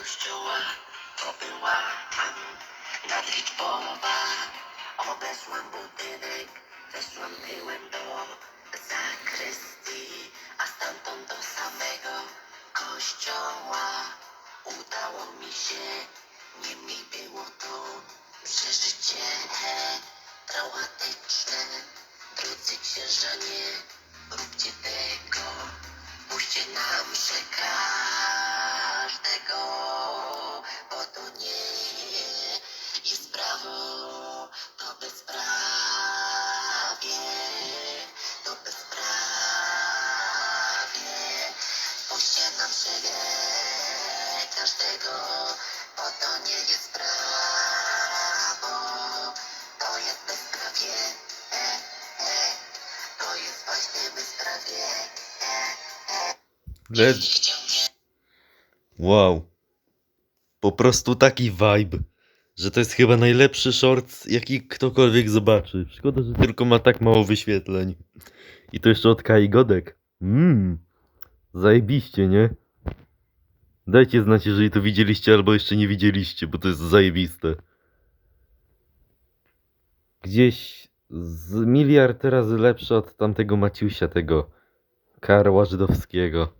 kościoła To była tam nadliczbowa Obeszłam budynek Weszłam tyłem do zakrystii A stamtąd do samego kościoła. Udało mi się Nie mi było to przeżycie traumatyczne Drodzy księżanie Róbcie tego Led... Wow. Po prostu taki vibe, że to jest chyba najlepszy short, jaki ktokolwiek zobaczy. Szkoda, że tylko ma tak mało wyświetleń. I to jeszcze od Kai Godek. Mmm. Zajebiście, nie? Dajcie znać, jeżeli to widzieliście albo jeszcze nie widzieliście, bo to jest zajebiste. Gdzieś z miliard razy lepsze od tamtego Maciusia, tego Karła Żydowskiego.